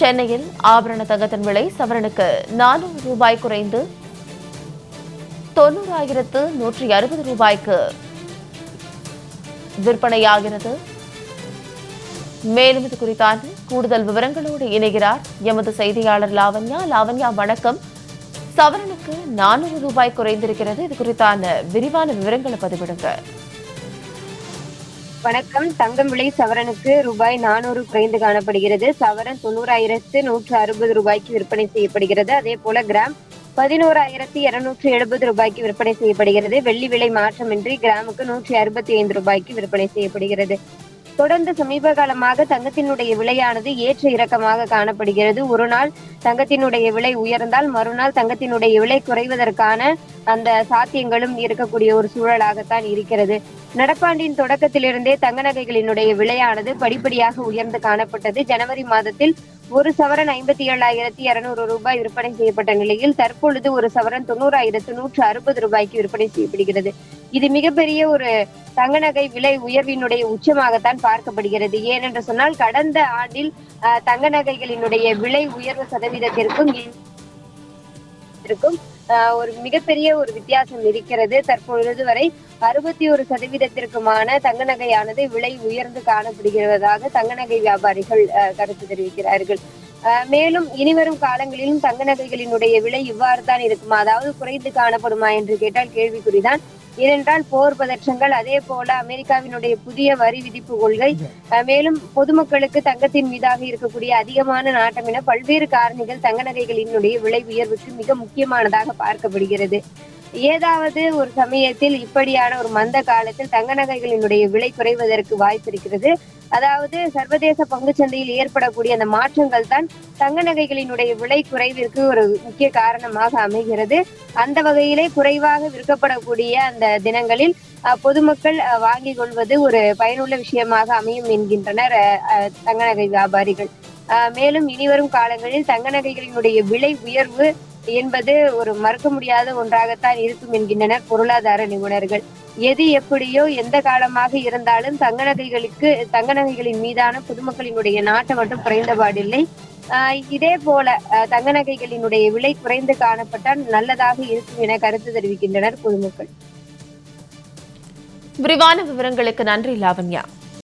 சென்னையில் ஆபரண தங்கத்தின் விலை சவரனுக்கு நானூறு ரூபாய் குறைந்து தொண்ணூறாயிரத்து நூற்றி அறுபது ரூபாய்க்கு விற்பனையாகிறது. மேலும் இது குறித்தான கூடுதல் விவரங்களோடு இணைகிறார் எமது செய்தியாளர் லாவண்யா. லாவண்யா வணக்கம். சவரனுக்கு நானூறு ரூபாய் குறைந்திருக்கிறது. இது குறித்தான விரிவான விவரங்களை பதிவிடுங்க வணக்கம். தங்கம் விலை சவரனுக்கு ரூபாய் நானூறு குறைந்து காணப்படுகிறது. சவரன் தொண்ணூறாயிரத்து நூற்று அறுபது ரூபாய்க்கு விற்பனை செய்யப்படுகிறது. அதே போல கிராம் பதினோராயிரத்தி இருநூற்றி எழுபது ரூபாய்க்கு விற்பனை செய்யப்படுகிறது. வெள்ளி விலை மாற்றமின்றி கிராமுக்கு நூற்றி அறுபத்தி ஐந்து ரூபாய்க்கு விற்பனை செய்யப்படுகிறது. தொடர்ந்து சமீப காலமாக தங்கத்தினுடைய விலையானது ஏற்ற இறக்கமாக காணப்படுகிறது. ஒரு நாள் தங்கத்தினுடைய விலை உயர்ந்தால் மறுநாள் தங்கத்தினுடைய விலை குறைவதற்கான அந்த சாத்தியங்களும் இருக்கக்கூடிய ஒரு சூழலாகத்தான் இருக்கிறது. நடப்பாண்டின் தொடக்கத்திலிருந்தே தங்க நகைகளினுடைய விலையானது படிப்படியாக உயர்ந்து காணப்பட்டது. ஜனவரி மாதத்தில் ஒரு சவரன் ஐம்பத்தி ஏழாயிரத்தி இருநூறு ரூபாய் விற்பனை செய்யப்பட்ட நிலையில் தற்பொழுது ஒரு சவரன் தொண்ணூறாயிரத்து நூற்று அறுபது ரூபாய்க்கு விற்பனை செய்யப்படுகிறது. இது மிகப்பெரிய ஒரு தங்க நகை விலை உயர்வினுடைய உச்சமாகத்தான் பார்க்கப்படுகிறது. ஏனென்று சொன்னால் கடந்த ஆண்டில் அஹ், தங்க நகைகளினுடைய விலை உயர்வு சதவீதத்திற்கும் இருக்கும் ஒரு மிகப்பெரிய ஒரு வித்தியாசம் இருக்கிறது. தற்பொழுது வரை அறுபத்தி ஒரு சதவீதத்திற்குமான தங்க நகையானது விலை உயர்ந்து காணப்படுகிறதாக தங்க நகை வியாபாரிகள் அஹ், கருத்து தெரிவிக்கிறார்கள். மேலும் இனிவரும் காலங்களிலும் தங்க நகைகளினுடைய விலை இவ்வாறு தான் இருக்குமா? அதாவது குறைந்து காணப்படுமா என்று கேட்டால் கேள்விக்குறிதான். ஏனென்றால் போர் பதற்றங்கள் அதே போல அமெரிக்காவினுடைய புதிய வரி விதிப்பு கொள்கை மேலும் பொதுமக்களுக்கு தங்கத்தின் மீதாக இருக்கக்கூடிய அதிகமான நாட்டம் என பல்வேறு காரணிகள் தங்க நகைகளினுடைய விலை உயர்வுக்கு மிக முக்கியமானதாக பார்க்கப்படுகிறது. ஏதாவது ஒரு சமயத்தில் இப்படியான ஒரு மந்த காலத்தில் தங்க நகைகளினுடைய விலை குறைவதற்கு வாய்ப்பு இருக்கிறது. அதாவது சர்வதேச பங்குச்சந்தையில் ஏற்படக்கூடிய அந்த மாற்றங்கள் தான் தங்க நகைகளினுடைய விலை குறைவிற்கு ஒரு முக்கிய காரணமாக அமைகிறது. அந்த வகையிலே குறைவாக விற்கப்படக்கூடிய அந்த தினங்களில் அஹ், பொதுமக்கள் அஹ், வாங்கிக் கொள்வது ஒரு பயனுள்ள விஷயமாக அமையும் என்கின்றனர் அஹ், தங்க நகை வியாபாரிகள். மேலும் இனிவரும் காலங்களில் தங்க நகைகளினுடைய விலை உயர்வு என்பது ஒரு மறுக்க முடியாத ஒன்றாகத்தான் இருக்கும் என்கின்றனர் பொருளாதார நிபுணர்கள். எது எப்படியோ எந்த காலமாக இருந்தாலும் தங்க நகைகளுக்கு தங்க நகைகளின் மீதான பொதுமக்களினுடைய நாட்டம் மட்டும் குறைந்தபாடில்லை ஆஹ் இதே போல தங்க நகைகளினுடைய விலை குறைந்து காணப்பட்டால் நல்லதாக இருக்கும் என கருத்து தெரிவிக்கின்றனர் பொதுமக்கள். விரிவான விவரங்களுக்கு நன்றி லாவண்யா.